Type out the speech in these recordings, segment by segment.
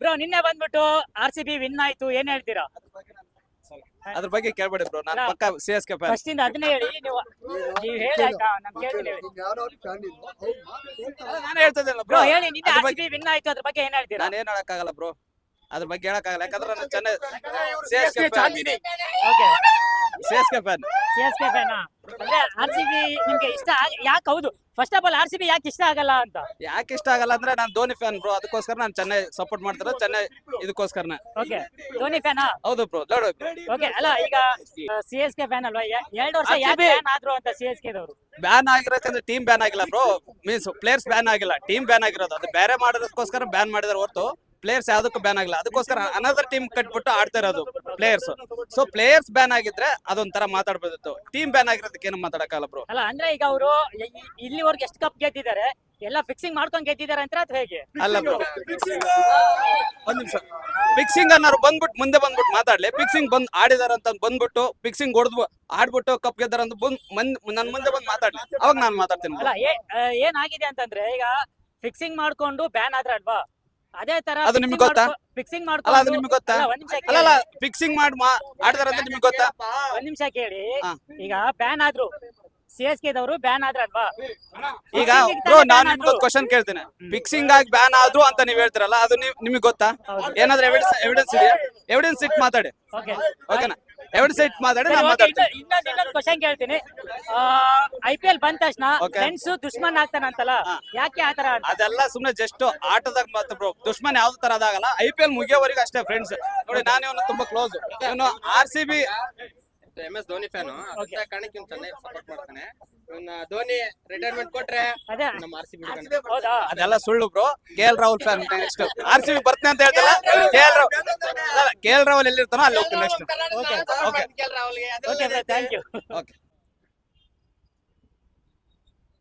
Bro ನಿನ್ನೆ ಬಂದ್ಬಿಟ್ಟು R C B win ಆಯ್ತು. ಏನ್ ಹೇಳ್ತೀರಾ? ಅದ್ರ ಬಗ್ಗೆ ಕೇಳ್ಬೇಡಿ ಬ್ರೋ ನಾನು. ಪಕ್ಕ C S K fan first ಇಂದ ಅದನ್ನೇ ಹೇಳಿ. ನೀವು ನೀವು ಹೇಳಿ ಆಯ್ತಾ? ನಾನು ಕೇಳ್ತೀನಿ. ಹೇಳಿ ನಾನು ಹೇಳ್ತಿದ್ದಲ್ಲ ಬ್ರೋ ಬ್ರೋ ಹೇಳಿ ನಿನ್ನೆ ಆರ್ ಸಿ ಬಿ ವಿನ್ ಆಯ್ತು. ಅದ್ರ ಬಗ್ಗೆ ಏನ್ ಹೇಳ್ತೀರಾ? ನಾನು ಏನ್ ಹೇಳಕ್ಕಾಗಲ್ಲ ಬ್ರೋ ಅದ್ರ ಬಗ್ಗೆ ಹೇಳಕ್ಕಾಗಲ್ಲ. ಯಾಕಂದ್ರೆ ನಾನು Chennai C S K fan okay C S K fan C S K fan ಅಂದ್ರೆ ಆರ್ ಸಿ ಬಿ ನಿಮ್ಗೆ ಇಷ್ಟ ಯಾಕೆ ಹೌದು? First of all R C B ಯಾಕೆ ಇಷ್ಟ ಆಗಲ್ಲ ಅಂತ? ಯಾಕೆ ಇಷ್ಟ ಆಗಲ್ಲ ಅಂದ್ರೆ ನಾನು ಧೋನಿ ಫ್ಯಾನ್ ಬ್ರೋ ಅದಕ್ಕೋಸ್ಕರ ನಾನು ಚೆನ್ನೈ ಸಪೋರ್ಟ್ ಮಾಡ್ತಾರೆ ಚೆನ್ನೈ ಇದಕ್ಕೋಸ್ಕರನೇ. ಓಕೆ. ಧೋನಿ ಫ್ಯಾನ್ ಹೌದು ಬ್ರೋ ನೋಡು. ಓಕೆ ಅಲ್ಲ ಈಗ ಸಿ ಎಸ್ ಕೆ ಫ್ಯಾನ್ ಅಲ್ವಾ? ಎ- ಎರಡು ವರ್ಷ RCB. ಯಾಕೆ ಫ್ಯಾನ್ ಆದ್ರು ಅಂತ ಸಿ ಎಸ್ ಕೆ ದವರು? ಬ್ಯಾನ್ ಆಗಿರೋಕಂದ್ರೆ ಟೀಮ್ ಬ್ಯಾನ್ ಆಗಿಲ್ಲ ಬ್ರೋ ಮೀನ್ಸ್ ಪ್ಲೇಯರ್ಸ್ ಬ್ಯಾನ್ ಆಗಿಲ್ಲ. ಟೀಮ್ ಬ್ಯಾನ್ ಆಗಿರೋದು. ಅದು ಬೇರೆ ಮಾಡೋದಕ್ಕೋಸ್ಕರ ಬ್ಯಾನ್ ಮಾಡಿದಾರೆ ಹೊರತು. ಪ್ಲೇಯರ್ಸ್ ಯಾವ್ದಕ್ಕೂ ಬ್ಯಾನ್ ಆಗಿಲ್ಲ. ಅದಕ್ಕೋಸ್ಕರ ಅನದರ್ ಟೀಮ್ ಕಟ್ಬಿಟ್ಟು ಆಡ್ತಾ ಇರೋದು ಪ್ಲೇಯರ್ಸ್ ಸೊ ಪ್ಲೇಯರ್ಸ್ ಬ್ಯಾನ್ ಆಗಿದ್ರೆ ಅದೊಂಥರ ಮಾತಾಡ್ಬೋದಿತ್ತು. ಟೀಮ್ ಬ್ಯಾನ್ ಆಗಿರೋದಕ್ಕೆ ಏನು ಮಾತಾಡಕ್ಕಾಗಲ್ಲ ಬ್ರೋ ಅಲ್ಲ ಅಂದ್ರೆ ಈಗ ಅವರು ಇಲ್ಲಿವರೆಗೆ ಎಷ್ಟು ಕಪ್ ಗೆದ್ದಿದ್ದಾರೆ ಎಲ್ಲ ಫಿಕ್ಸಿಂಗ್ ಮಾಡ್ಕೊಂಡ್ ಗೆದ್ದಿದ್ದಾರೆ ಅಂತ ಅದು ಹೇಗೆ? ಅಲ್ಲ ಬ್ರೋ ಒಂದ್ ನಿಮಿಷ. ಫಿಕ್ಸಿಂಗ್ ಅನ್ನೋರು ಬಂದ್ಬಿಟ್ಟು ಮುಂದೆ ಬಂದ್ಬಿಟ್ಟು ಮಾತಾಡ್ಲಿ. ಫಿಕ್ಸಿಂಗ್ ಬಂದ್ ಆಡಿದಾರ ಅಂತ ಬಂದ್ಬಿಟ್ಟು ಫಿಕ್ಸಿಂಗ್ ಹೊಡೆದು ಆಡ್ಬಿಟ್ಟು ಕಪ್ ಗೆದ್ದಾರ ಅಂತ ಬಂದ್ ಮಂದ್ ನನ್ ಮುಂದೆ ಬಂದ್ ಮಾತಾಡ್ಲಿ. ಅವಾಗ ನಾನು ಮಾತಾಡ್ತೀನಿ. ಅಲ್ಲ ಏ- ಆ, ಏನಾಗಿದೆ ಅಂತಂದ್ರೆ ಈಗ ಫಿಕ್ಸಿಂಗ್ ಮಾಡ್ಕೊಂಡು ಬ್ಯಾನ್ ಆದ್ರೆ ಅಲ್ವಾ? ಅದೇ ತರ ಅದು ನಿಮ್ಗ್ ಗೊತ್ತಾ? ಫಿಕ್ಸಿಂಗ್ ಅಲ್ಲ ಅದು ನಿಮ್ಗೆ ಗೊತ್ತಾ? ಅಲ್ಲ, ಒಂದ್ ನಿಮಿಷ ಅಲ್ಲ ಅಲ್ಲ ಫಿಕ್ಸಿಂಗ್ ಮಾಡಿ ಆಡಿದಾರ ಅಂತ ನಿಮ್ಗೆ ಗೊತ್ತಾ? ಒಂದ್ ನಿಮಿಷ ಕೇಳಿ. ಹಾ. ಈಗ ಬ್ಯಾನ್ ಆದ್ರು. ಸಿ ಎಸ್ ದವರು ಬ್ಯಾನ್ ಆದ್ರಲ್ವಾ ಈಗ ಬ್ರೋ ನಾನು ನಿಮ್ಗೆ ಆದ್ರು. ಕ್ವಶನ್ ಕೇಳ್ತೇನೆ. ಫಿಕ್ಸಿಂಗ್ ಆಗಿ ಬ್ಯಾನ್ ಆದ್ರು ಅಂತ ನೀವ್ ಹೇಳ್ತಿರಲ್ಲ ಅದು ನೀವ್ ನಿಮ್ಗೆ ಗೊತ್ತಾ? ಹೌದು. ಏನಾದ್ರೂ ಎವಿಡೆನ್ಸ್ ಎವಿಡೆನ್ಸ್ ಇದೆಯಾ? ಎವಿಡೆನ್ಸ್ ಇಟ್ ಮಾತಾಡಿ. ಓಕೆ ಓಕೆನಾ ಎವಿಡೆನ್ಸ್ ಸೆಟ್ ಮಾತಾಡಿ ನಾನು ಮಾತಾಡ್ತೀನಿ. ಇನ್ನೊಂದ್ ಇನ್ನೊಂದ್ ಕ್ವಶನ್ ಕೇಳ್ತೀನಿ ಐ ಪಿ ಎಲ್ ಬಂದ ತಕ್ಷಣ Okay. ಫ್ರೆಂಡ್ಸ್ ದುಶ್ಮನ್ ಆಗ್ತಾನಂತಲ್ಲ ಅಂತಲ್ಲ ಯಾಕೆ ಆತರ? ಅದೆಲ್ಲ ಸುಮ್ನೆ ಜಸ್ಟ್ ಆಟದಾಗ ಮಾತ್ರ ಬ್ರೋ ದುಶ್ಮನ್ ಯಾವ್ದು ತರ ಅದಾಗಲ್ಲ ಐ ಪಿ ಎಲ್ ಮುಗಿಯೋವರೆಗೂ ಅಷ್ಟೇ ಫ್ರೆಂಡ್ಸ್ ನೋಡಿ ನಾನು ಇವನು ತುಂಬಾ ಕ್ಲೋಸ್ ಇವನು R C B M S Dhoni fan. ಅಂತ ಕಾರಣಕ್ಕೆ ಚೆನ್ನೈ ಸಪೋರ್ಟ್ ಮಾಡ್ತಾನೆ. ಇವ್ನ ಧೋನಿ ರಿಟೈರ್ಮೆಂಟ್ ಕೊಟ್ರೆ ಅದೇ. ನಮ್ಮ ಆರ್ ಸಿ ಬಿ ಹೌದಾ? ಅದೆಲ್ಲ ಸುಳ್ಳು bro. K L Rahul fan next R C B ಬರ್ತೀನಿ ಅಂತ ಹೇಳ್ತಲ್ಲ? K L Rahul K L Rahul ಎಲ್ಲಿರ್ತಾನೋ ಅಲ್ಲಿ ಹೋಗ್ತೀನಿ next okay okay okay bro thank you okay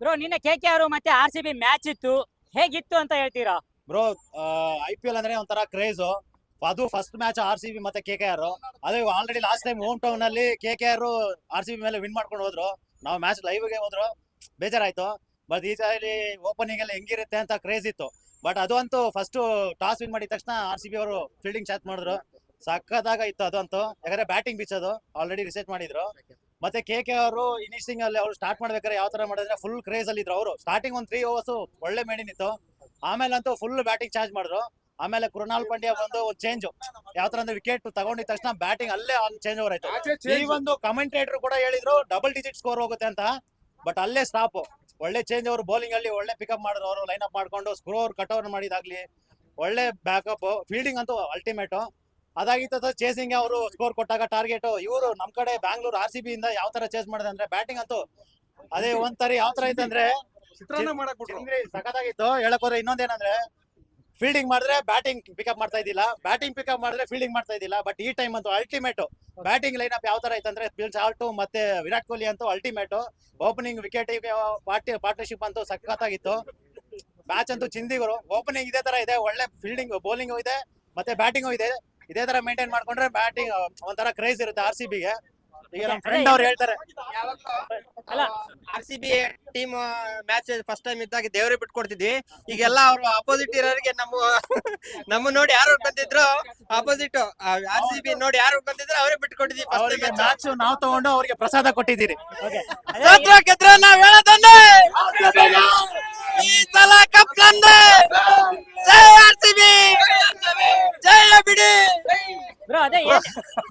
bro ನಿನ್ನೆ ಕೆ ಕೆ ಆರ್ ಮತ್ತೆ ಆರ್ ಸಿ ಬಿ ಮ್ಯಾಚ್ ಇತ್ತು. ಹೇಗಿತ್ತು ಅಂತ ಹೇಳ್ತೀರಾ? ಬ್ರೋ ಐ ಪಿ ಎಲ್ ಅಂದ್ರೆ ಒಂಥರ ಕ್ರೇಜ್ ಅದು first match R C B ಮತ್ತೆ ಕೆ ಕೆ ಆರ್ ಅದೇ already last time home town ಅಲ್ಲಿ K K R R C B ಮೇಲೆ ವಿನ್ ಮಾಡ್ಕೊಂಡು ಹೋದ್ರು. ನಾವು ಮ್ಯಾಚ್ ಲೈವ್ಗೆ ಹೋದ್ರು, ಬೇಜಾರಾಯ್ತು. ಬಟ್ ಈ ಸಾರಿ ಓಪನಿಂಗ್ ಎಲ್ಲ ಹೆಂಗಿರುತ್ತೆ ಅಂತ ಕ್ರೇಜ್ ಇತ್ತು. ಬಟ್ ಅದು ಅಂತೂ ಫಸ್ಟ್ ಟಾಸ್ ವಿನ್ ಮಾಡಿದ ತಕ್ಷಣ ಆರ್ ಸಿ ಬಿ ಅವರು ಫೀಲ್ಡಿಂಗ್ ಚಾರ್ಜ್ ಮಾಡಿದ್ರು. ಸಕ್ಕದಾಗ ಇತ್ತು ಅದಂತೂ. ಯಾಕಂದ್ರೆ ಬ್ಯಾಟಿಂಗ್ ಬಿಚ್ ಅದು. ಆಲ್ರೆಡಿ ರಿಸೆಟ್ ಮಾಡಿದ್ರು. ಮತ್ತೆ ಕೆ ಕೆ ಅವರು ಇನಿಷಿಂಗ್ ಅಲ್ಲಿ ಅವರು ಸ್ಟಾರ್ಟ್ ಮಾಡ್ಬೇಕಾದ್ರೆ ಯಾವ ತರ ಮಾಡಿದ್ರೆ ಫುಲ್ ಕ್ರೇಜ್ ಅಲ್ಲಿ ಇದ್ರು ಅವರು. ಸ್ಟಾರ್ಟಿಂಗ್ ಒಂದ್ ತ್ರೀ ಓವರ್ಸ್ ಒಳ್ಳೆ ಮೇಡಿನ್ ಇತ್ತು ಆಮೇಲೆ ಅಂತೂ ಫುಲ್ ಬ್ಯಾಟಿಂಗ್ ಚಾರ್ಜ್ ಮಾಡಿದ್ರು. ಆಮೇಲೆ ಕೃಣಾಲ್ ಪಾಂಡ್ಯ ಬಂದು ಒಂದು ಚೇಂಜ್ ಯಾವ ತರ ಅಂದ್ರೆ ವಿಕೆಟ್ ತಗೊಂಡಿದ ತಕ್ಷಣ ಬ್ಯಾಟಿಂಗ್ ಅಲ್ಲೇ ಚೇಂಜ್ ಓವರ್ ಆಯ್ತು. ಈ ಒಂದು ಕಮೆಂಟೇಟರ್ ಕೂಡ ಹೇಳಿದ್ರು ಡಬಲ್ ಡಿಜಿಟ್ ಸ್ಕೋರ್ ಹೋಗುತ್ತೆ ಅಂತ. ಬಟ್ ಅಲ್ಲೇ ಸ್ಟಾಪ್ ಒಳ್ಳೆ ಚೇಂಜ್ ಅವರು ಬೌಲಿಂಗ್ ಅಲ್ಲಿ ಒಳ್ಳೆ ಪಿಕಪ್ ಮಾಡಿದ್ರು ಅವರು ಲೈನ್ ಅಪ್ ಮಾಡ್ಕೊಂಡು ಸ್ಕ್ರೋರ್ ಕಟ್ ಓವರ್ ಮಾಡಿದಾಗ್ಲಿ. ಒಳ್ಳೆ ಬ್ಯಾಕಪ್ ಫೀಲ್ಡಿಂಗ್ ಅಂತೂ ಅಲ್ಟಿಮೇಟ್ ಅದಾಗಿತ್ತು ಚೇಸಿಂಗ್ ಅವರು ಸ್ಕೋರ್ ಕೊಟ್ಟಾಗ ಟಾರ್ಗೆಟ್ ಇವರು ನಮ್ ಕಡೆ ಬ್ಯಾಂಗ್ಳೂರ್ ಆರ್ ಸಿ ಬಿ ಇಂದ ಯಾವ ತರ ಚೇಸ್ ಮಾಡಿದೆ ಅಂದ್ರೆ ಬ್ಯಾಟಿಂಗ್ ಅಂತೂ ಅದೇ ಒಂದ್ಸರಿ ಯಾವ ತರ ಐತಂದ್ರೆ ಸಖತ್ ಆಗಿತ್ತು ಹೇಳಕ್ ಹೋದ್ರೆ ಇನ್ನೊಂದೇನಂದ್ರೆ ಫೀಲ್ಡಿಂಗ್ ಮಾಡಿದ್ರೆ ಬ್ಯಾಟಿಂಗ್ ಪಿಕಪ್ ಮಾಡ್ತಾ ಇದ್ದಿಲ್ಲ. ಬ್ಯಾಟಿಂಗ್ ಪಿಕಪ್ ಮಾಡಿದ್ರೆ ಫೀಲ್ಡಿಂಗ್ ಮಾಡ್ತಾ ಇದ್ದಿಲ್ಲ. ಬಟ್ ಈ ಟೈಮ್ ಅಂತೂ ಅಲ್ಟಿಮೇಟ್ ಬ್ಯಾಟಿಂಗ್ ಲೈನ್ ಅಪ್ ಯಾವ ತರ ಇತ್ತಂದ್ರೆ ಬಿಲ್ ಚಾಲ್ಟು ಮತ್ತೆ ವಿರಾಟ್ ಕೊಹ್ಲಿ ಅಂತೂ ultimate opening wicket party partnership ಅಂತೂ ಸಖತ್ತಾಗಿತ್ತು. ಮ್ಯಾಚ್ ಅಂತೂ ಚಿಂದಿಗರು. ಓಪನಿಂಗ್ ಇದೇ ತರ ಇದೆ. ಒಳ್ಳೆ ಫೀಲ್ಡಿಂಗ್ ಬೌಲಿಂಗ್ ಇದೆ. ಮತ್ತೆ ಬ್ಯಾಟಿಂಗ್ ಇದೆ. ಇದೇ ತರ ಮೇಂಟೈನ್ ಮಾಡ್ಕೊಂಡ್ರೆ ಬ್ಯಾಟಿಂಗ್ ಒಂಥರ ಕ್ರೇಜ್ ಇರುತ್ತೆ ಆರ್ ಸಿ ಬಿಗೆ ಈಗ ನಮ್ಮ ಫ್ರೆಂಡ್ ಅವ್ರು ಹೇಳ್ತಾರೆ. ಅಲ್ಲ R C B team match first time ಇದ್ದಾಗ ದೇವ್ರೆ ಬಿಟ್ಕೊಡ್ತಿದ್ವಿ. ಈಗೆಲ್ಲ ಅವ್ರು ಅಪೋಸಿಟ್ ಇರೋರಿಗೆ ನಮ್ಮ ನಮ್ಮ ನೋಡಿ ಯಾರು ಬಂದಿದ್ರು ಅಪೋಸಿಟ್ ಆರ್ ಸಿ ಬಿ ನೋಡಿ ಯಾರು ಬಂದಿದ್ರು ಅವರೇ ಬಿಟ್ಕೊಟ್ಟಿದ್ವಿ ಅವರಿಗೆ ಮ್ಯಾಚ್ ನಾವು ತಗೊಂಡು ಅವ್ರಿಗೆ ಪ್ರಸಾದ ಕೊಟ್ಟಿದ್ದೀರಿ. ಗೆದ್ರೆ ನಾವ್ ಹೇಳೋದನ್ನೇ ಈ ಸಲ ಕಪ್ ನಂದೆ ಜೈ ಆರ್ ಸಿ ಬಿ ಜೈ ಬಿಡಿ ಬ್ರೋ ಅದೇ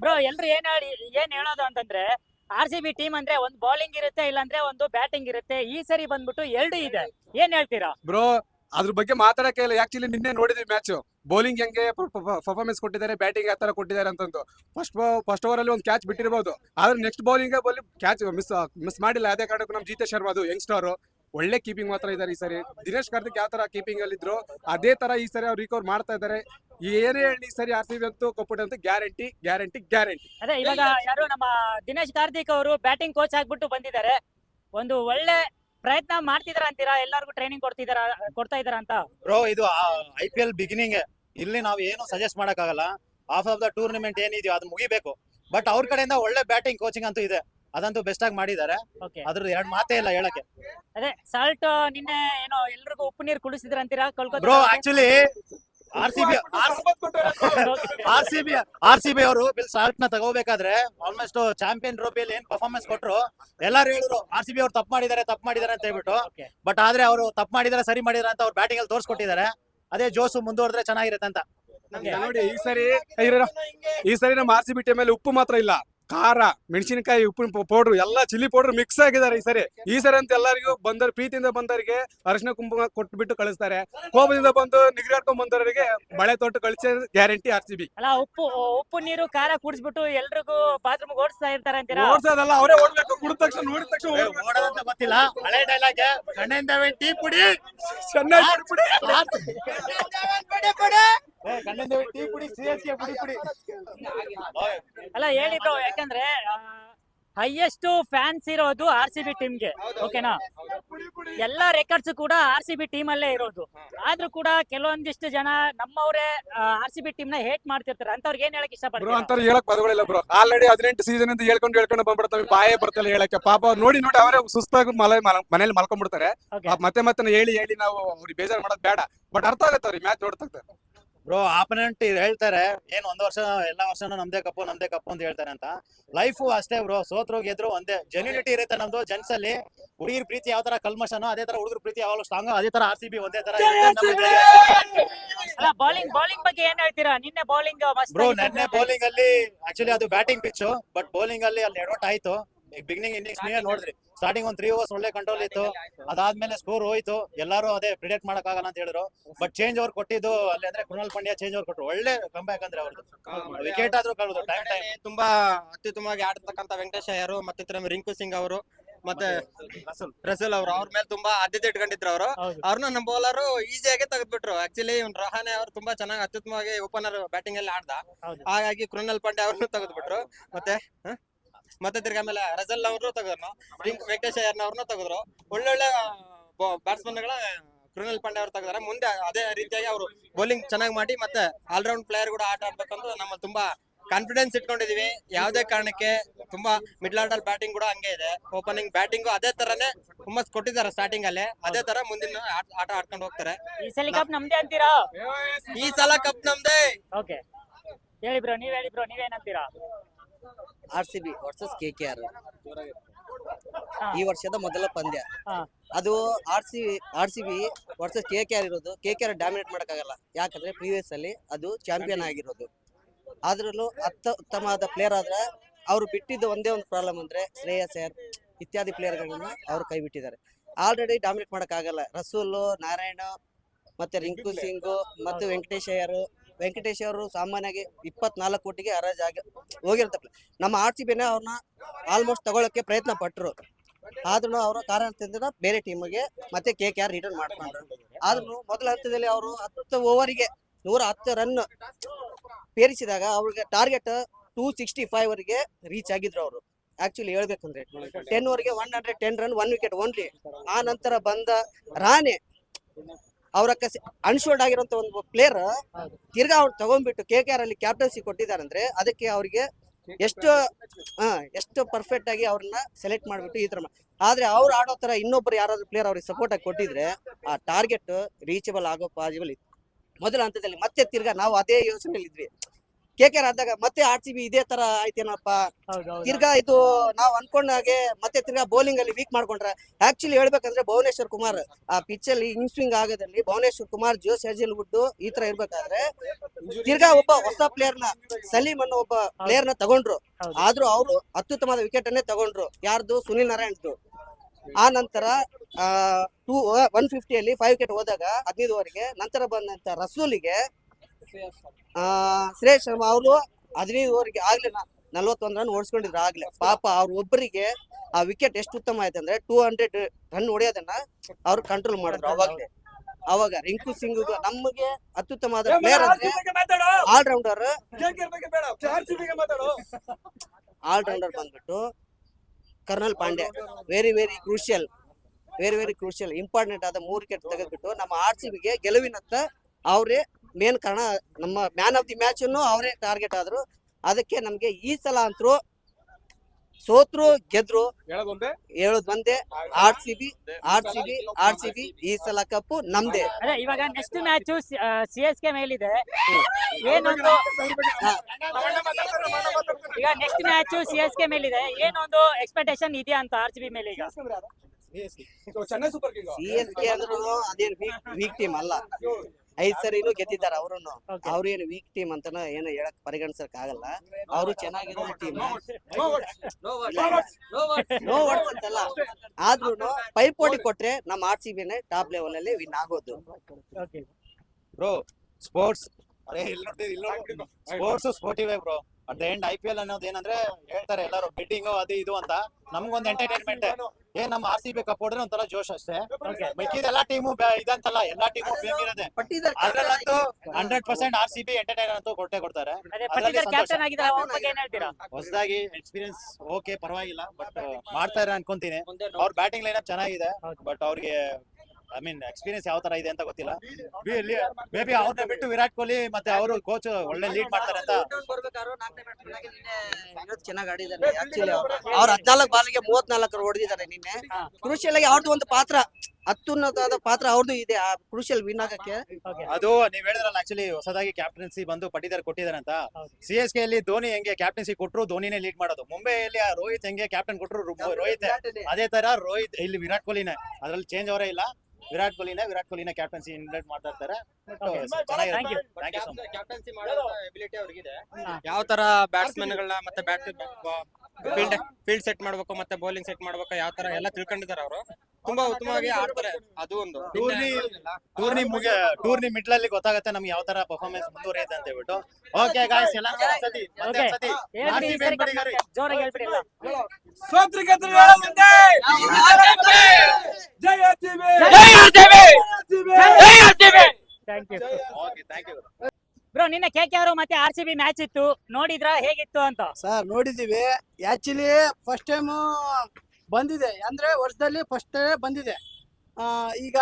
ಬ್ರೋ ಎಲ್ರು ಏನ್ ಹೇಳಿ, ಏನ್ ಹೇಳೋದು ಅಂತಂದ್ರೆ ಆರ್ ಸಿ ಬಿ ಟೀಮ್ ಅಂದ್ರೆ ಒಂದು ಬೌಲಿಂಗ್ ಇರುತ್ತೆ, ಇಲ್ಲಾಂದ್ರೆ ಒಂದು ಬ್ಯಾಟಿಂಗ್ ಇರುತ್ತೆ. ಈ ಸರಿ ಬಂದ್ಬಿಟ್ಟು ಎರಡು ಇದೆ. ಏನ್ ಹೇಳ್ತೀರಾ? ಬ್ರೋ, ಅದ್ರ ಬಗ್ಗೆ ಮಾತಾಡಕ್ಕೆ ಇಲ್ಲ. ಆಕ್ಚುಲಿ ನಿನ್ನೆ ನೋಡಿದ್ವಿ ಮ್ಯಾಚ್ ಬೌಲಿಂಗ್ ಹೆಂಗೆ ಪರ್ಫಾರ್ಮೆನ್ಸ್ ಕೊಟ್ಟಿದ್ದಾರೆ ಬ್ಯಾಟಿಂಗ್ ಯಾವ ತರ ಕೊಟ್ಟಿದ್ದಾರೆ ಅಂತಂದು. ಫಸ್ಟ್ ಫಸ್ಟ್ ಓವರ್ ಅಲ್ಲಿ ಒಂದು ಕ್ಯಾಚ್ ಬಿಟ್ಟಿರ್ಬೋದು. ಆದ್ರೆ ನೆಕ್ಸ್ಟ್ ಬೌಲಿಂಗ್ ಬೌಲಿ ಕ್ಯಾಚ್ ಮಿಸ್ ಮಿಸ್ ಮಾಡಿಲ್ಲ. ಅದೇ ಕಾರಣಕ್ಕೂ ನಮ್ಮ ಜಿತೇಶ್ ಶರ್ಮಾ ಅದು ಯಂಗ್ಸ್ಟರ್ ಒಳ್ಳೆ ಕೀಪಿಂಗ್ ಮಾತ್ರ ಇದ್ದಾರೆ ಈ ಸರಿ. ದಿನೇಶ್ ಕಾರ್ತಿಕ್ ಯಾವ ತರ ಕೀಪಿಂಗ್ ಅಲ್ಲಿ ಇದ್ರು ಅದೇ ತರ ಈ ಸರಿ ಅವ್ರು ರಿಕವರ್ ಮಾಡ್ತಾ ಇದ್ದಾರೆ. ಏನೇ ಹೇಳಿ ಸರಿ ಆರ್ ಸಿ ಬಿ ಅಂತೂ ಕಪ್ಪುಟ್ ಅಂತೂ ಗ್ಯಾರಂಟಿ ಗ್ಯಾರಂಟಿ ಗ್ಯಾರಂಟಿ. ಅದೇ ಇವಾಗ ಯಾರು ನಮ್ಮ ದಿನೇಶ್ ಕಾರ್ತಿಕ್ ಅವರು ಬ್ಯಾಟಿಂಗ್ ಕೋಚ್ ಆಗ್ಬಿಟ್ಟು ಬಂದಿದ್ದಾರೆ. ಒಂದು ಒಳ್ಳೆ ಪ್ರಯತ್ನ ಮಾಡ್ತಿದಾರ ಅಂತೀರಾ? ಎಲ್ಲರಿಗೂ ಟ್ರೈನಿಂಗ್ ಕೊಡ್ತಿದಾರ ಕೊಡ್ತಾ ಇದಾರ ಅಂತ? ಬ್ರೋ ಇದು ಐ ಪಿ ಎಲ್ ಬಿಗಿನಿಂಗ್ ಇಲ್ಲಿ ನಾವು ಏನು ಸಜೆಸ್ಟ್ ಮಾಡಕ್ಕಾಗಲ್ಲ. ಹಾಫ್ ಆಫ್ ದ ಟೂರ್ನಮೆಂಟ್ ಏನಿದೆಯೋ ಅದು ಮುಗಿಬೇಕು. ಬಟ್ ಅವ್ರ ಕಡೆಯಿಂದ ಒಳ್ಳೆ ಬ್ಯಾಟಿಂಗ್ ಕೋಚಿಂಗ್ ಅಂತೂ ಇದೆ. ಅದಂತೂ ಬೆಸ್ಟ್ ಆಗಿ ಮಾಡಿದ್ದಾರೆ. ಓಕೆ ಅದ್ರ ಎರಡ್ ಮಾತೇ ಇಲ್ಲ ಹೇಳಕ್ಕೆ. ಅದೇ ಸಾಲ್ಟ್ ನಿನ್ನೆ ಏನೋ ಎಲ್ರಿಗೂ ಉಪ್ಪು ನೀರು ಕುಡಿಸಿದ್ರ ಅಂತೀರಾ bro actually R C B R C B R C ಅವರು ಬಿಲ್ ಸಾಲ್ಟ್ನ ತಗೋಬೇಕಾದ್ರೆ ಆಲ್ಮೋಸ್ಟ್ ಚಾಂಪಿಯನ್ ಟ್ರೋಫಿಯಲ್ಲಿ ಏನ್ ಪರ್ಫಾರ್ಮೆನ್ಸ್ ಕೊಟ್ರು ಎಲ್ಲಾರು ಹೇಳಿದ್ರು ಆರ್ ಸಿ ಬಿ ಅವ್ರು ತಪ್ಪು ಮಾಡಿದ್ದಾರೆ ತಪ್ಪು ಮಾಡಿದ್ದಾರೆ ಅಂತ ಹೇಳ್ಬಿಟ್ಟು. ಬಟ್ ಆದ್ರೆ ಅವರು ತಪ್ಪು ಮಾಡಿದಾರೆ ಸರಿ ಮಾಡಿದಾರೆ ಅಂತ ಅವ್ರು ಬ್ಯಾಟಿಂಗ್ ಅಲ್ಲಿ ತೋರಿಸ್ಕೊಟ್ಟಿದ್ದಾರೆ. ಅದೇ ಜೋಸು ಮುಂದುವರೆದ್ರೆ ಚೆನ್ನಾಗಿರುತ್ತೆ ಅಂತ. ನೋಡಿ ಈ ಸರಿ ಈ ಸರಿ ನಮ್ಮ ಆರ್ ಸಿ ಬಿ ಟೀಮಲ್ಲಿ ಉಪ್ಪು ಮಾತ್ರ ಇಲ್ಲ. ಖಾರ ಮೆಣಸಿನಕಾಯಿ ಉಪ್ಪಿನ ಪೌಡರ್ ಎಲ್ಲ ಚಿಲ್ಲಿ ಪೌಡರ್ ಮಿಕ್ಸ್ ಆಗಿದ್ದಾರೆ ಈ ಸರಿ. ಈ ಸರಿ ಅಂತ ಎಲ್ಲರಿಗೂ ಬಂದವ್ರು ಪ್ರೀತಿಯಿಂದ ಬಂದವರಿಗೆ ಅರಿಶಿನ ಕುಂಕುಮ ಕೊಟ್ಬಿಟ್ಟು ಕಳಿಸ್ತಾರೆ. ಕೋಪದಿಂದ ಬಂದು ನಿಗ್ರಾಡ್ಕೊಂಡ್ ಬಂದವರಿಗೆ ಬಳೆ ತೊಟ್ಟು ಕಳಿಸಿ ಗ್ಯಾರಂಟಿ ಆರ್ ಸಿ ಬಿ. ಅಲ್ಲ ಉಪ್ಪು ಉಪ್ಪು ನೀರು ಖಾರ ಕುಡಿಸ್ಬಿಟ್ಟು ಎಲ್ರಿಗೂ ಬಾತ್ರೂಮ್ ಓಡಿಸ್ತಾ ಇರ್ತಾರೆ ಅಂತೀರಾ? ಓಡಿಸೋದಲ್ಲ ಅವರೇ ಓಡ್ಬೇಕು ಕುಡಿದ ತಕ್ಷಣ ನೋಡಿದ ತಕ್ಷಣ ಓಡೋದಂತ ಗೊತ್ತಿಲ್ಲ. ಹಳೆ ಡೈಲಾಗ್ ಕಣ್ಣಿಂದ ಟೀ ಪುಡಿ. ಚೆನ್ನಾಗಿ ಪುಡಿ ಪುಡಿ. ಟೀ ಕುಡಿ ಸಿ ಎಸ್ ಕೆ ಕುಡಿ ಕುಡಿ. ಅಲ್ಲ ಹೇಳಿ ಬ್ರೋ ಯಾಕಂದ್ರೆ ಹೈಯೆಸ್ಟ್ ಫ್ಯಾನ್ಸ್ ಇರೋದು ಆರ್ ಸಿ ಬಿ ಟೀಮ್ಗೆ ಓಕೆನಾ? ಎಲ್ಲಾ ರೆಕಾರ್ಡ್ಸ್ ಕೂಡ ಆರ್ ಸಿ ಬಿ ಟೀಮ್ ಅಲ್ಲೇ ಇರೋದು ಆದ್ರೂ ಕೂಡ ಕೆಲವೊಂದಿಷ್ಟು ಜನ ನಮ್ಮವರೇ ಆರ್ ಸಿ ಬಿ ಟೀಮ್ನ ಹೇಟ್ ಮಾಡ್ತಿರ್ತಾರೆ. ಅಂತವ್ರಿಗೆ ಏನ್ ಹೇಳಕ್ ಇಷ್ಟಪಡ್ತಾರೆ? ಹೇಳಕ್ ಪದಗಳಿಲ್ಲ ಬ್ರೋ. ಆಲ್ರೆಡಿ ಹದಿನೆಂಟು ಸೀಸನ್ ಅಂತ ಹೇಳ್ಕೊಂಡು ಹೇಳ್ಕೊಂಡು ಬಂದ್ಬಿಡ್ತಾರೆ ಬಾಯೇ ಬರ್ತಲ್ಲ ಹೇಳಕ್ಕೆ. ಪಾಪ ಅವ್ರು ನೋಡಿ ನೋಡಿ ಅವರೇ ಸುಸ್ತಾಗಿ ಮಲ ಮನೇಲಿ ಮಲ್ಕೊಂಡ್ಬಿಡ್ತಾರೆ. ಮತ್ತೆ ಮತ್ತೆ ಹೇಳಿ ಹೇಳಿ ನಾವು ಅವ್ರಿಗೆ ಬೇಜಾರ್ ಮಾಡೋದು ಬೇಡ. ಬಟ್ ಅರ್ಥ ಆಗತ್ತೆ ಅವ್ರಿಗೆ ಮ್ಯಾಚ್ ನೋಡ್ತಾ ಬ್ರೋ ಆಪನೆಂಟ್ ಹೇಳ್ತಾರೆ ಏನ್ ಒಂದ್ ವರ್ಷ ಎಲ್ಲ ವರ್ಷನೂ ನಮ್ದೇ ಕಪ್ಪು ನಮ್ದೇ ಕಪ್ಪು ಅಂತ ಹೇಳ್ತಾರೆ ಅಂತ. ಲೈಫು ಅಷ್ಟೇ ಬ್ರೋ ಸೋತ್ರು ಗೆದ್ರು ಒಂದೇ ಜೆನ್ಯುನಿಟಿ ಇರುತ್ತೆ ನಮ್ದು ಜನ್ಸ್ ಅಲ್ಲಿ. ಹುಡುಗಿರ್ ಪ್ರೀತಿ ಯಾವ ತರ ಕಲ್ಮಶನ ಅದೇ ತರ ಹುಡುಗರ ಪ್ರೀತಿ ಯಾವಾಗಲೂ ಸ್ಟ್ರಾಂಗ್ ಅದೇ ತರ ಆರ್ ಸಿ ಬಿ ಒಂದೇ ತರ ಅಲ್ಲ ಬೌಲಿಂಗ್ ಬೌಲಿಂಗ್ ಬಗ್ಗೆ ಏನ್ ಹೇಳ್ತೀರಾ? ನಿನ್ನೆ ಬೌಲಿಂಗ್ ಬ್ರೋ ನಿನ್ನೆ ಬೌಲಿಂಗ್ ಅಲ್ಲಿ ಆಕ್ಚುಲಿ ಅದು ಬ್ಯಾಟಿಂಗ್ ಪಿಚ್ ಬಟ್ ಬೌಲಿಂಗ್ ಅಲ್ಲಿ ಅಲ್ಲಿ ಎಡವಟ್ ಆಯ್ತು. ಬಿಗಿನಿಂಗ್ ಇನ್ನಿಂಗ್ಸ್ ನೀವೇ ನೋಡಿದ್ರಿ ಸ್ಟಾರ್ಟಿಂಗ್ ಒಂದ್ ತ್ರೀ ಓವರ್ಸ್ ಒಳ್ಳೆ ಕಂಟ್ರೋಲ್ ಇತ್ತು. ಅದಾದ್ಮೇಲೆ ಸ್ಕೋರ್ ಹೋಯ್ತು. ಎಲ್ಲರೂ ಅದೇ ಪ್ರಿಡಿಕ್ಟ್ ಮಾಡಕ್ ಆಗಲ್ಲ ಅಂತ ಹೇಳಿದ್ರು. ಬಟ್ ಚೇಂಜ್ ಓವರ್ ಕೊಟ್ಟಿದ್ದು ಅಲ್ಲಿ ಅಂದ್ರೆ ಕೃಣಾಲ್ ಪಾಂಡ್ಯ ಚೇಂಜ್ ಓವರ್ ಕೊಟ್ಟರು. ಒಳ್ಳೆ ಕಂಬ್ಯಾಕ್ ಅಂದ್ರೆ ಅವ್ರದ್ದು. ವಿಕೆಟ್ ಆದ್ರೂ ಕಳೆದ್ರು ಟೈಮ್ ಟೈಮ್ ತುಂಬಾ ಅತ್ಯುತ್ತಮವಾಗಿ ಆಡ್ತಕ್ಕಂತ ವೆಂಕಟೇಶ್ ಅಯ್ಯರು ಮತ್ತೆ ರಿಂಕು ಸಿಂಗ್ ಅವರು ಮತ್ತೆ ರಸಲ್. ಅವರು. ಅವ್ರ ಮೇಲೆ ತುಂಬಾ ಆದ್ಯತೆ ಇಟ್ಕೊಂಡಿದ್ರು ಅವರು. ಅವ್ರನ್ನ ನಮ್ಮ ಬೌಲರ್ ಈಸಿಯಾಗಿ ತೆಗೆದ್ಬಿಟ್ರು. ಆಕ್ಚುಲಿ ಇವ್ನ ರಹಾನೆ ಅವರು ತುಂಬಾ ಚೆನ್ನಾಗಿ ಅತ್ಯುತ್ತಮವಾಗಿ ಓಪನರ್ ಬ್ಯಾಟಿಂಗ್ ಅಲ್ಲಿ ಆಡ್ದ. ಹಾಗಾಗಿ ಕೃಣಲ್ ಪಾಂಡೆ ಅವ್ರನ್ನ ತೆಗೆದ್ಬಿಟ್ರು. ಮತ್ತೆ? ಮತ್ತೆ ತಿರ್ಗಿ ಆಮೇಲೆ ರಜಲ್ ಅವ್ರನ್ನೂ ತೆಗೆದ್ರು ವೆಂಕಟೇಶ್ ಅಯ್ಯರ್ನವ್ರನ್ನ ತಗದ್ರು ತೆಗೆದ್ರು. ಒಳ್ಳೊಳ್ಳೆ ಬ್ಯಾಟ್ಸ್ಮನ್ಗಳ ಪಾಂಡೆ ಅವ್ರು ತೆಗೆದಾರೆ. ಮುಂದೆ ಅದೇ ರೀತಿಯಾಗಿ ಅವರು ಬೌಲಿಂಗ್ ಚೆನ್ನಾಗಿ ಮಾಡಿ ಮತ್ತೆ ಆಲ್ರೌಂಡ್ ಪ್ಲೇಯರ್ ಕೂಡ ಆಟ ಆಡ್ಬೇಕಂತ ನಮ್ಮ ತುಂಬಾ ಕಾನ್ಫಿಡೆನ್ಸ್ ಇಟ್ಕೊಂಡಿದೀವಿ. ಯಾವ್ದೇ ಕಾರಣಕ್ಕೆ ತುಂಬಾ ಮಿಡ್ಲ್ ಆರ್ಡರ್ ಬ್ಯಾಟಿಂಗ್ ಕೂಡ ಹಂಗೆ ಇದೆ. ಓಪನಿಂಗ್ ಬ್ಯಾಟಿಂಗ್ ಅದೇ ತರನೇ ಹುಮ್ಮಸ್ ಕೊಟ್ಟಿದ್ದಾರೆ ಸ್ಟಾರ್ಟಿಂಗ್ ಅಲ್ಲಿ. ಅದೇ ತರ ಮುಂದಿನ ಆಟ- ಆಟ ಆಡ್ಕೊಂಡು ಹೋಗ್ತಾರೆ. ಈ ಸಲ ಕಪ್ ನಮ್ದೇ ಅಂತೀರಾ? ಈ ಸಲ ಕಪ್ ನಮ್ದೇ. ಓಕೆ ಹೇಳಿ ಬ್ರೋ ನೀವ್ ಹೇಳಿ bro ನೀವೇನಂತೀರಾ R C B versus K K R ಈ ವರ್ಷದ ಮೊದಲ ಪಂದ್ಯ. ಅದು R C R C B versus K K R ಇರೋದು. ಕೆ ಕೆ ಆರ್ ಡಾಮಿನೇಟ್ ಮಾಡೋಕ್ಕಾಗಲ್ಲ. ಯಾಕಂದ್ರೆ ಪ್ರೀವಿಯಸ್ ಅಲ್ಲಿ ಅದು ಚಾಂಪಿಯನ್ ಆಗಿರೋದು. ಆದ್ರೂ ಅತ್ಯುತ್ತಮವಾದ ಪ್ಲೇಯರ್ ಆದ್ರೆ ಅವ್ರು ಬಿಟ್ಟಿದ್ದು ಒಂದೇ ಒಂದು ಪ್ರಾಬ್ಲಮ್ ಅಂದ್ರೆ ಶ್ರೇಯಸ್ ಸರ್ ಇತ್ಯಾದಿ ಪ್ಲೇಯರ್ಗಳನ್ನ ಅವ್ರು ಕೈ ಬಿಟ್ಟಿದ್ದಾರೆ. ಆಲ್ರೆಡಿ ಡಾಮಿನೇಟ್ ಮಾಡೋಕ್ಕಾಗಲ್ಲ. ರಸೂಲ್ ನಾರಾಯಣ ಮತ್ತೆ ರಿಂಕು ಸಿಂಗ್ ಮತ್ತು ವೆಂಕಟೇಶ್ ಅಯ್ಯರು. ವೆಂಕಟೇಶ್ ಅವರು ಸಾಮಾನ್ಯವಾಗಿ ಇಪ್ಪತ್ನಾಲ್ಕು ಕೋಟಿಗೆ ಹರಾಜು ಆಗಿ ಹೋಗಿರ್ತಪ್ಪ ನಮ್ಮ ಆರ್ ಸಿ ಬಿನೇ ಅವ್ರನ್ನ ಆಲ್ಮೋಸ್ಟ್ ತಗೊಳಕ್ಕೆ ಪ್ರಯತ್ನ ಪಟ್ಟರು ಆದ್ರೂ ಅವರ ಕಾರಣದಿಂದ ಬೇರೆ ಟೀಮ್ಗೆ ಮತ್ತೆ ಕೆ ಕೆ ಆರ್ ರಿಟರ್ನ್ ಮಾಡ್ಕೊಂಡ್ರು. ಆದ್ರೂ ಮೊದಲ ಹಂತದಲ್ಲಿ ಅವರು ಹತ್ತು ಓವರಿಗೆ ನೂರ ಹತ್ತು ರನ್ ಪೇರಿಸಿದಾಗ ಅವ್ರಿಗೆ target two sixty five reach ಆಗಿದ್ರು ಅವರು. ಆಕ್ಚುಲಿ ಹೇಳ್ಬೇಕಂದ್ರೆ ಟೆನ್ ವರೆಗೆ one hundred ten run one wicket only ಆ ನಂತರ ಬಂದ ರಾಣೆ. ಅವರ ಅನ್ಶೋಲ್ಡ್ ಆಗಿರುವಂತ ಒಂದು ಪ್ಲೇಯರ್ ತಿರ್ಗಾ ಅವ್ರು ತಗೊಂಡ್ಬಿಟ್ಟು ಕೆ ಕೆ ಆರ್ ಅಲ್ಲಿ ಕ್ಯಾಪ್ಟನ್ಸಿ ಕೊಟ್ಟಿದ್ದಾರೆ ಅಂದ್ರೆ ಅದಕ್ಕೆ ಅವರಿಗೆ ಎಷ್ಟು ಹಾ ಎಷ್ಟು ಪರ್ಫೆಕ್ಟ್ ಆಗಿ ಅವ್ರನ್ನ ಸೆಲೆಕ್ಟ್ ಮಾಡ್ಬಿಟ್ಟು ಈ ತರ ಆದ್ರೆ ಅವ್ರು ಆಡೋ ತರ ಇನ್ನೊಬ್ರು ಯಾರಾದ್ರೂ ಪ್ಲೇಯರ್ ಅವ್ರಿಗೆ ಸಪೋರ್ಟ್ ಆಗಿ ಕೊಟ್ಟಿದ್ರೆ ಆ ಟಾರ್ಗೆಟ್ ರೀಚಬಲ್ ಆಗೋ ಪಾಸಿಬಲ್ ಇತ್ತು. ಮೊದಲ ಹಂತದಲ್ಲಿ ಮತ್ತೆ ತಿರ್ಗಾ ನಾವು ಅದೇ ಯೋಚನೆಯಲ್ಲಿ ಇದ್ವಿ ಕೆ ಕೆ ಆರ್ ಆದಾಗ ಮತ್ತೆ ಆರ್ ಸಿ ಬಿ ಇದೇ ತರ ಆಯ್ತೇನಪ್ಪ? ತಿರ್ಗಾ ಇದು ನಾವ್ ಅನ್ಕೊಂಡ ಹಾಗೆ ಮತ್ತೆ ತಿರ್ಗಾ ಬೌಲಿಂಗ್ ಅಲ್ಲಿ ವೀಕ್ ಮಾಡ್ಕೊಂಡ್ರೆ ಆಕ್ಚುಲಿ ಹೇಳ್ಬೇಕಂದ್ರೆ ಭುವನೇಶ್ವರ್ ಕುಮಾರ್ ಆ ಪಿಚ್ ಅಲ್ಲಿ ಇನ್ ಸ್ವಿಂಗ್ ಆಗೋದಲ್ಲಿ Bhuvneshwar Kumar Josh hazlewood ಈ ತರ ಇರ್ಬೇಕಾದ್ರೆ ತಿರ್ಗಾ ಒಬ್ಬ ಹೊಸ ಪ್ಲೇಯರ್ನ ಸಲೀಮ್ ಅನ್ನೋ ಒಬ್ಬ ಪ್ಲೇಯರ್ನ ತಗೊಂಡ್ರು. ಆದ್ರೂ ಅವರು ಅತ್ಯುತ್ತಮವಾದ ವಿಕೆಟ್ ಅನ್ನೇ ತಗೊಂಡ್ರು. ಯಾರ್ದು? ಸುನಿಲ್ ನಾರಾಯಣ್ದು. ಆ ನಂತರ ಟೂ ಒನ್ ಫಿಫ್ಟಿಯಲ್ಲಿ ಫೈವ್ ವಿಕೆಟ್ ಹೋದಾಗ ಹದಿನೈದು ಓವರ್ಗೆ ನಂತರ ಬಂದಂತ ರಸೂಲಿಗೆ ಶ್ರೇಯಸ್ ಶರ್ಮಾ ಅವರು ಹದಿನೈದು ಓವರ್ಗೆ ಆಗ್ಲೇ ನಲ್ವತ್ತೊಂದು ರನ್ ಓಡಿಸ್ಕೊಂಡಿದ್ರು ಆಗ್ಲೇ. ಪಾಪ ಅವ್ರ ಒಬ್ಬರಿಗೆ ಆ ವಿಕೆಟ್ ಎಷ್ಟು ಉತ್ತಮ ಆಯ್ತು ಅಂದ್ರೆ ಟೂ ಹಂಡ್ರೆಡ್ ರನ್ ಹೊಡೆಯೋದನ್ನ ಅವ್ರು ಕಂಟ್ರೋಲ್ ಮಾಡಿದ್ರು ಅವಾಗ್ಲೇ. ಅವಾಗ ರಿಂಕು ಸಿಂಗ್ ನಮಗೆ ಅತ್ಯುತ್ತಮ ಪ್ಲೇಯರ್ ಅಂದ್ರೆ ಆಲ್ರೌಂಡರ್ ಆಲ್ರೌಂಡರ್ ಬಂದ್ಬಿಟ್ಟು Krunal Pandya very very crucial very very crucial important ಆದ ಮೂರು ವಿಕೆಟ್ ತೆಗೆದ್ಬಿಟ್ಟು ನಮ್ಮ ಆರ್ ಸಿ ಬಿಗೆ ಗೆಲುವಿನತ್ತ ಅವರೇ ಮೇನ್ ಕಾರಣ ನಮ್ಮ ಮ್ಯಾನ್ ಆಫ್ ದಿ ಮ್ಯಾಚ್ ಅವರೇ ಟಾರ್ಗೆಟ್ ಆದ್ರು. ಅದಕ್ಕೆ ನಮ್ಗೆ ಈ ಸಲ ಅಂತೂ ಸೋತ್ರು ಗೆದ್ರು. ಹೇಳೋದೊಂದೇ? ಹೇಳೋದ್ ಒಂದೇ R C B R C B R C B ಈ ಸಲ ಕಪ್ಪು ನಮ್ದೇ. ಅದೇ ಇವಾಗ next match C S K ಮೇಲಿದೆ. ಏನೊಂದು ಈಗ next match C S K ಮೇಲಿದೆ. ಏನೊಂದು ಎಕ್ಸ್ಪೆಕ್ಟೇಷನ್ ಇದೆಯಾ ಅಂತ ಆರ್ ಸಿ ಬಿ ಮೇಲೆ ಈಗ? Chennai Super King C S K ಅಂದ್ರೂ ಅದೇನು ವೀಕ್ ಟೀಮ್ ಅಲ್ಲ. ಐದ್ ಸರಿನೂ ಗೆದ್ದಿದ್ದಾರೆ ಅವರನ್ನು ಅವ್ರು ಏನು ವೀಕ್ ಟೀಮ್ ಅಂತ ಏನು ಹೇಳಕ್ ಪರಿಗಣಿಸಕ್ ಆಗಲ್ಲ. ಅವರು ಚೆನ್ನಾಗಿರೋ ಟೀಮ್ ನೋ ವರ್ಡ್ಸ್ ಅಂತಲ್ಲ. ಆದ್ರೂ ಪೈಪೋಟಿ ಕೊಟ್ರೆ ನಮ್ಮ ಆರ್ ಸಿ ಬಿನೇ ಟಾಪ್ ಲೆವೆಲ್ ಅಲ್ಲಿ ವಿನ್ ಆಗೋದು. ಬ್ರೋ ಸ್ಪೋರ್ಟ್ಸ್ ಅರೆ ಇಲ್ಲಿ ನೋಡ್ತೀವಿ ಇಲ್ಲಿ sports sportive bro at the end I P L ಅನ್ನೋದು ಏನಂದ್ರೆ ಹೇಳ್ತಾರೆ ಎಲ್ಲರೂ ಬೆಟ್ಟಿಂಗ್ ಅದು ಇದು ಅಂತ. ನಮ್ಗೊಂದು ಎಂಟರ್ಟೈನ್ಮೆಂಟ್ ಏ ನಮ್ಮ ಆರ್ ಸಿ ಬಿ ಕಪ್ ಹೊಡ್ರೆ ಒಂಥರ ಜೋಶ್ ಅಷ್ಟೇ. ಮಿಕ್ಕಿದ ಎಲ್ಲಾ ಟೀಮು ಇದಂತಲ್ಲ ಎಲ್ಲಾ ಟೀಮು ಫೇಮ್ ಇರೋದೆ ಅದ್ರಲ್ಲಂತೂ hundred percent R C B entertain ಅಂತೂ ಕೊಟ್ಟೆ ಕೊಡ್ತಾರೆ. ಹೊಸದಾಗಿ ಎಕ್ಸ್ಪೀರಿಯನ್ಸ್ ಓಕೆ ಪರವಾಗಿಲ್ಲ ಬಟ್ ಮಾಡ್ತಾರೆ ಅನ್ಕೊಂತೀನಿ. ಅವ್ರ ಬ್ಯಾಟಿಂಗ್ ಲೈನ್ ಚೆನ್ನಾಗಿದೆ ಬಟ್ ಅವ್ರಿಗೆ ಐ ಮೀನ್ ಎಕ್ಸ್ಪೀರಿಯನ್ಸ್ ಯಾವ ತರ ಇದೆ ಅಂತ ಗೊತ್ತಿಲ್ಲ. ಮೇ ಬಿ ಅವ್ರನ್ನ ಬಿಟ್ಟು ವಿರಾಟ್ ಕೊಹ್ಲಿ ಮತ್ತೆ ಅವರು ಕೋಚ್ ಒಳ್ಳೆ ಲೀಡ್ ಮಾಡ್ತಾರೆ ಅಂತ. ಚೆನ್ನಾಗಿ ಆಡಿದ್ದಾರೆ ಆಕ್ಚುಲಿ ಅವ್ರ ಹದ್ನಾಲ್ಕು ಬಾಲಿಗೆ ಮೂವತ್ನಾಲ್ಕರು ಹೊಡೆದಿದ್ದಾರೆ ನಿನ್ನೆ. ಆಗಿ ಅವ್ರದ್ದು ಒಂದು ಪಾತ್ರ ಅತ್ಯುನ್ನತವಾದ ಪಾತ್ರ ಅವ್ರದ್ದು ಇದೆ ಆ ಕ್ರೂಷಿಯಲ್ ವಿನ್ ಆಗಕ್ಕೆ. ಅದು ನೀವ್ ಹೇಳಿದ್ರಲ್ಲ ಆಕ್ಚುಲಿ ಹೊಸದಾಗಿ ಕ್ಯಾಪ್ಟನ್ಸಿ ಬಂದು ಪಟ್ಟಿದಾರ್ ಕೊಟ್ಟಿದ್ದಾರೆ ಅಂತ. ಸಿ ಎಸ್ ಕೆ ಅಲ್ಲಿ ಧೋನಿ ಹೆಂಗೆ ಕ್ಯಾಪ್ಟನ್ಸಿ ಕೊಟ್ಟರು ಧೋನಿನೇ ಲೀಡ್ ಮಾಡೋದು. ಮುಂಬೈಯಲ್ಲಿ ಆ ರೋಹಿತ್ ಹೆಂಗೆ ಕ್ಯಾಪ್ಟನ್ ಕೊಟ್ಟರು ರೋಹಿತ್. ಅದೇ ತರ ರೋಹಿತ್ ಇಲ್ಲಿ ವಿರಾಟ್ ಕೊಹ್ಲಿನೇ. ಅದ್ರಲ್ಲಿ ಚೇಂಜ್ ಅವರೇ ಇಲ್ಲ. ವಿರಾಟ್ ಕೊಹ್ಲಿನ ವಿರಾಟ್ ಕೊಹ್ಲಿನ ಕ್ಯಾಪ್ಟನ್ಸಿ ಇನ್ವೈಟ್ ಮಾಡ್ತಾ ಇರ್ತಾರೆ. ಕ್ಯಾಪ್ಟನ್ಸಿ ಮಾಡೋ ಎಬಿಲಿಟಿ ಅವ್ರಿಗಿದೆ. ಯಾವ ತರ ಬ್ಯಾಟ್ಸ್ಮನ್ ಗಳನ್ನ ಮತ್ತೆ ಬ್ಯಾಟ್ ಫೀಲ್ಡ್ ಫೀಲ್ಡ್ ಸೆಟ್ ಮಾಡ್ಬೇಕು ಮತ್ತೆ ಬೌಲಿಂಗ್ ಸೆಟ್ ಮಾಡ್ಬೇಕು ಯಾವ ತರ ಎಲ್ಲ ತಿಳ್ಕೊಂಡಿದ್ದಾರೆ ಅವರು. ತುಂಬಾ ಉತ್ತಮವಾಗಿ ಆಡ್ತಾರೆ. ಅದು ಒಂದು. ಟೂರ್ನಿ ಟೂರ್ನಿ ಮುಗಿ ಟೂರ್ನಿ ಮಿಡ್ಲ್ ಅಲ್ಲಿ ಗೊತ್ತಾಗುತ್ತೆ ನಮ್ಗೆ ಯಾವ ತರ ಪರ್ಫಾರ್ಮೆನ್ಸ್ ಮುಂದುವರಿಯುತ್ತೆ ಅಂತ ಹೇಳ್ಬಿಟ್ಟು. ಓಕೆ ಗಾಯ್ಸ್ ಎಲ್ಲ ಬ್ರೋ ನಿನ್ನೆ ಕೆ ಕೆ ಮತ್ತೆ ಆರ್ ಸಿ ಬಿ ಮ್ಯಾಚ್ ಇತ್ತು. ನೋಡಿದ್ರ ಹೇಗಿತ್ತು ಅಂತ? ಸರ್ ನೋಡಿದೀವಿ ಆಕ್ಚುಲಿ ಫಸ್ಟ್ ಟೈಮ್ ಬಂದಿದೆ. ಅಂದ್ರೆ ವರ್ಷದಲ್ಲಿ ಫಸ್ಟ್ ಬಂದಿದೆ. ಆ, ಈಗ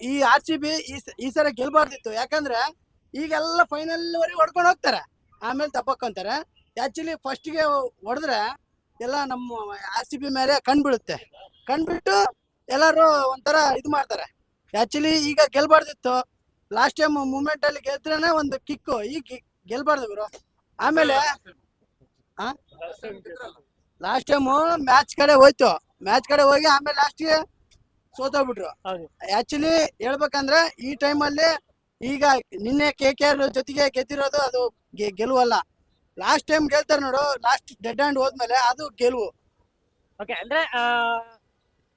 ಈ ಆರ್ ಸಿ ಬಿ ಈ ಸಲ ಗೆಲ್ಬಾರ್ದಿತ್ತು. ಯಾಕಂದ್ರೆ ಈಗೆಲ್ಲ ಫೈನಲ್ ವರೆಗೆ ಹೊಡ್ಕೊಂಡು ಹೋಗ್ತಾರೆ. ಆಮೇಲೆ ತಪ್ಪಕ್ಕಂತಾರೆ. ಆಕ್ಚುಲಿ ಫಸ್ಟ್ಗೆ ಹೊಡೆದ್ರೆ ಎಲ್ಲ ನಮ್ಮ ಆರ್ ಸಿ ಬಿ ಮೇಲೆ ಕಂಡು ಬಿಟ್ಟು ಎಲ್ಲರೂ ಒಂಥರ ಇದು ಮಾಡ್ತಾರೆ. ಆಕ್ಚುಲಿ ಈಗ ಗೆಲ್ಬಾರ್ದಿತ್ತು. ಲಾಸ್ಟ್ ಟೈಮ್ ಮೂಮೆಂಟ್ ಅಲ್ಲಿ ಗೆದ್ರೇನೆ ಒಂದು ಕಿಕ್ಕು ಈಗ ಗೆಲ್ಬಾರ್ದು ಗುರು. ಆಮೇಲೆ ಲಾಸ್ಟ್ ಟೈಮ್ ಮ್ಯಾಚ್ ಕಡೆ ಹೋಯ್ತು. ಮ್ಯಾಚ್ ಕಡೆ ಹೋಗಿ ಆಮೇಲೆ ಲಾಸ್ಟ್ಗೆ ಸೋತೋಗ್ಬಿಟ್ರು. ಆ್ಯಕ್ಚುಲಿ ಆಕ್ಚುಲಿ ಹೇಳ್ಬೇಕಂದ್ರೆ ಈ ಟೈಮಲ್ಲಿ ಈಗ ನಿನ್ನೆ ಕೆ ಕೆ ಆರ್ ಜೊತೆಗೆ ಗೆದ್ದಿರೋದು ಅದು ಗೆಲುವಲ್ಲ. ಲಾಸ್ಟ್ ಟೈಮ್ ಗೆಲ್ತಾರೆ ನೋಡು ಲಾಸ್ಟ್ ಡೆಡ್ ಹ್ಯಾಂಡ್ ಹೋದ್ಮೇಲೆ ಅದು ಗೆಲುವು. ಓಕೆ ಅಂದ್ರೆ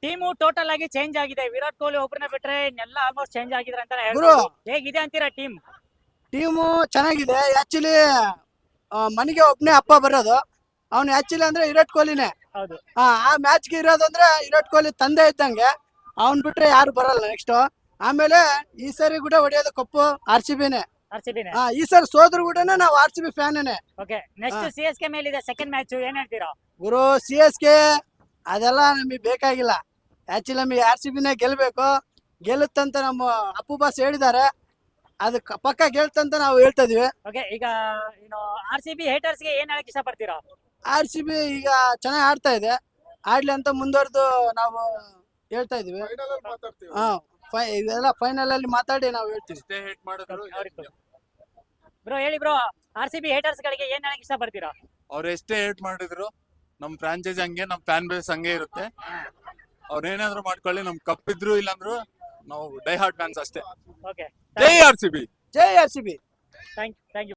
ಟೀಮು ಟೋಟಲ್ ಆಗಿ ಚೇಂಜ್ ಆಗಿದೆ. ವಿರಾಟ್ ಕೊಹ್ಲಿ ಒಬ್ಬರನ್ನ ಬಿಟ್ರೆ ಇನ್ನೆಲ್ಲ ಆಲ್ಮೋಸ್ಟ್ ಚೇಂಜ್ ಆಗಿದ್ರೆ ಅಂತ ಗುರು. ಹೇಗಿದೆ ಅಂತೀರಾ ಟೀಮ್ ಟೀಮು ಚೆನ್ನಾಗಿದೆ. ಆಕ್ಚುಲಿ ಮನೆಗೆ ಒಬ್ನೇ ಅಪ್ಪ ಬರೋದು. ಅವ್ನು ಆಕ್ಚುಲಿ ಅಂದ್ರೆ ವಿರಾಟ್ ಕೊಹ್ಲಿನೇ. ಹೌದು. ಆ ಆ ಮ್ಯಾಚ್ಗೆ ಇರೋದಂದ್ರೆ ವಿರಾಟ್ ಕೊಹ್ಲಿ ತಂದೆ ಇದ್ದಂಗೆ. ಅವ್ನ್ ಬಿಟ್ರೆ ಯಾರು ಬರಲ್ಲ ನೆಕ್ಸ್ಟ್ ಆಮೇಲೆ ಈ ಸರಿ ಕೂಡ ಹೊಡೆಯೋದು ಕಪ್ಪು ಆರ್ ಸಿ ಬಿನೇ ಆರ್ ಹಾ ಈ ಸರ್ ಸೋದ್ರು ಕೂಡ ನಾವು R C B ಫ್ಯಾನೇ okay next. C S K ಮೇಲಿದೆ ಸೆಕೆಂಡ್ ಮ್ಯಾಚ್ ಏನ್ ಹೇಳ್ತೀರಾ? ಗುರು ಸಿ ಎಸ್ ಕೆ ಅದೆಲ್ಲ ನಮಗೆ ಬೇಕಾಗಿಲ್ಲ. ಆಕ್ಚುಲಿ ನಮಗೆ ಆರ್ ಸಿ ಬಿನೇ ಗೆಲ್ಬೇಕು. ಗೆಲ್ಲುತ್ತಂತ ನಮ್ಮ ಅಪ್ಪು ಬಾಸ್ ಹೇಳಿದ್ದಾರೆ. ಅದು ಕ- ಪಕ್ಕ ಗೆಲ್ತಂತ ನಾವು ಹೇಳ್ತಾ ಇದೀವಿ. ಓಕೆ ಈಗ ಏನು ಆರ್ ಸಿ ಬಿ ಹೇಟರ್ಸ್ಗೆ ಏನ್ ಹೇಳಕ್ ಇಷ್ಟಪಡ್ತೀರಾ? ಆರ್ ಸಿ ಬಿ ಈಗ ಚೆನ್ನಾಗಿ ಆಡ್ತಾ ಇದೆ. ಆಡ್ಲಿ ಅಂತ ಮುಂದುವರೆದು ನಾವು ಹೇಳ್ತಾ ಇದೀವಿ. ಹಾ. ಫೈ ಇದೆಲ್ಲ ಫೈನಲ್ ಅಲ್ಲಿ ಮಾತಾಡಿ ನಾವು ಹೇಳ್ತೀವಿ. ಬ್ರೋ ಹೇಳಿ bro R C B haters ಗಳಿಗೆ ಏನ್ ಹೇಳಕ್ ಇಷ್ಟಪಡ್ತೀರಾ ಅವ್ರು ಎಷ್ಟೇ ಹೇಟ್ ಮಾಡಿದ್ರು ನಮ್ ಫ್ರಾಂಚೈಸ್ ಹಂಗೆ ನಮ್ ಫ್ಯಾನ್ ಬೇಸ್ ಹಂಗೆ ಇರುತ್ತೆ. ಅವ್ರ ಏನಾದ್ರು ಮಾಡ್ಕೊಳ್ಳಿ ನಮ್ ಕಪ್ ಇದ್ರು ಇಲ್ಲಾಂದ್ರು ನಾವು ಡೈ ಹಾರ್ಟ್ ಫ್ಯಾನ್ಸ್ ಅಷ್ಟೇ. ಓಕೆ ಜೈ R C B Jai R C B thank thank you